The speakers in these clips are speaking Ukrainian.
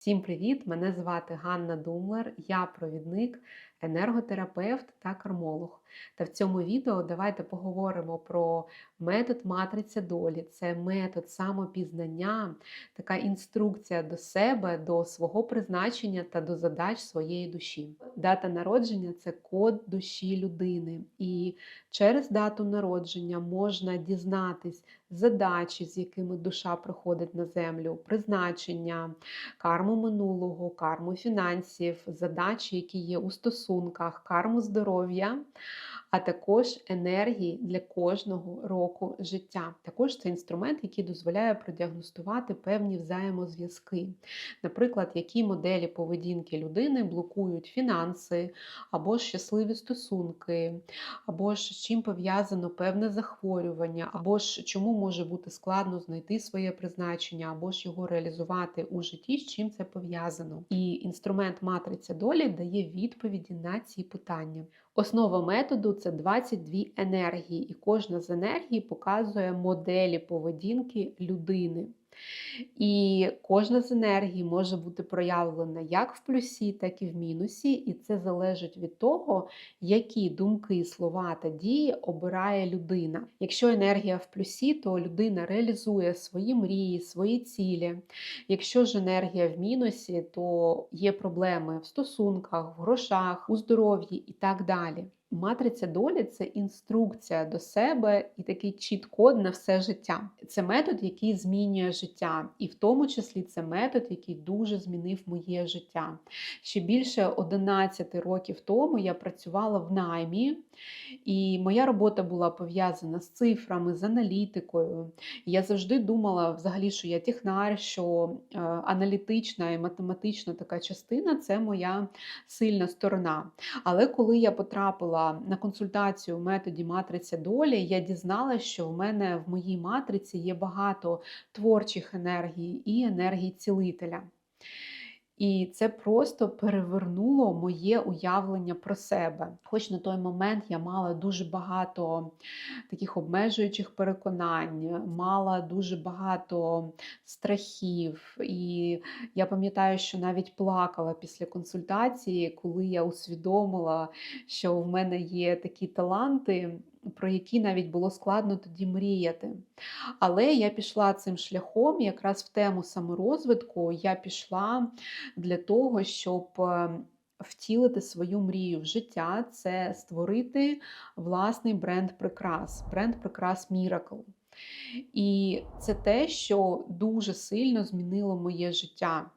Всім привіт! Мене звати Ганна Думлер, я провідник, енерготерапевт та кармолог. Та в цьому відео давайте поговоримо про метод матриця долі. Це метод самопізнання, така інструкція до себе, до свого призначення та до задач своєї душі. Дата народження це код душі людини. І через дату народження можна дізнатись задачі, з якими душа приходить на землю, призначення, карму минулого, карму фінансів, задачі, які є у стосунках, карму здоров'я, а також енергії для кожного року життя. Також це інструмент, який дозволяє продіагностувати певні взаємозв'язки. Наприклад, які моделі поведінки людини блокують фінанси, або щасливі стосунки, або ж з чим пов'язано певне захворювання, або ж чому може бути складно знайти своє призначення, або ж його реалізувати у житті, з чим це пов'язано. І інструмент матриця долі дає відповіді на ці питання. Основа методу це 22 енергії, і кожна з енергій показує моделі поведінки людини. І кожна з енергій може бути проявлена як в плюсі, так і в мінусі, і це залежить від того, які думки, слова та дії обирає людина. Якщо енергія в плюсі, то людина реалізує свої мрії, свої цілі. Якщо ж енергія в мінусі, то є проблеми в стосунках, в грошах, у здоров'ї і так далі. Матриця долі це інструкція до себе і такий чіт-код на все життя. Це метод, який змінює життя, і в тому числі це метод, який дуже змінив моє життя. Ще більше 11 років тому я працювала в наймі, і моя робота була пов'язана з цифрами, з аналітикою. Я завжди думала, взагалі, що я технар, що е, аналітична і математична така частина це моя сильна сторона. Але коли я потрапила на консультацію в методі матриця долі, я дізналася, що в мене в моїй матриці є багато творчих енергій і енергій цілителя. І це просто перевернуло моє уявлення про себе. Хоч на той момент я мала дуже багато таких обмежуючих переконань, мала дуже багато страхів. І я пам'ятаю, що навіть плакала після консультації, коли я усвідомила, що в мене є такі таланти про які навіть було складно тоді мріяти. Але я пішла цим шляхом, якраз в тему саморозвитку, я пішла для того, щоб е, втілити свою мрію в життя це створити власний бренд прикрас, бренд прикрас Miracle. І це те, що дуже сильно змінило моє життя.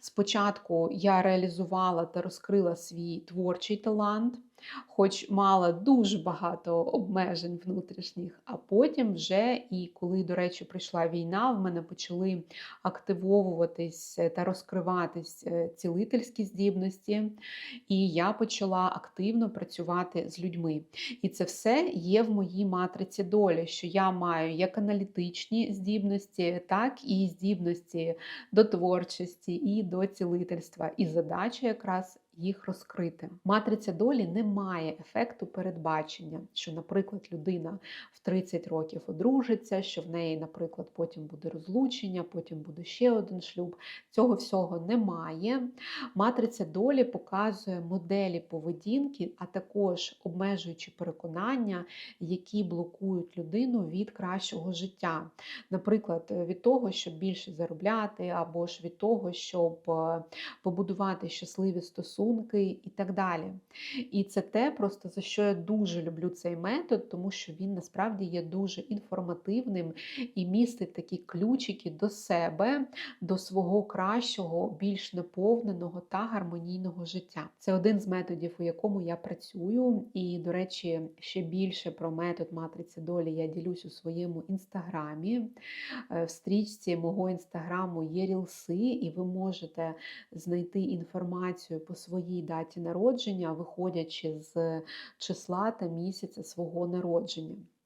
Спочатку я реалізувала та розкрила свій творчий талант хоч мала дуже багато обмежень внутрішніх, а потім вже, і коли, до речі, прийшла війна, в мене почали активовуватись та розкриватись е, цілительські здібності, і я почала активно працювати з людьми. І це все є в моїй матриці долі, що я маю як аналітичні здібності, так і здібності до творчості і до цілительства. І задача якраз їх розкрити. Матриця долі не має ефекту передбачення, що, наприклад, людина в 30 років одружиться, що в неї, наприклад, потім буде розлучення, потім буде ще один шлюб. Цього всього немає. Матриця долі показує моделі поведінки, а також обмежуючи переконання, які блокують людину від кращого життя. Наприклад, від того, щоб більше заробляти, або ж від того, щоб е, побудувати щасливі стосунки стосунки і так далі. І це те, просто за що я дуже люблю цей метод, тому що він насправді є дуже інформативним і містить такі ключики до себе, до свого кращого, більш наповненого та гармонійного життя. Це один з методів, у якому я працюю. І, до речі, ще більше про метод матриці долі я ділюсь у своєму інстаграмі. Е, в стрічці мого інстаграму є рілси, і ви можете знайти інформацію по своєму своїй даті народження, виходячи з числа та місяця свого народження.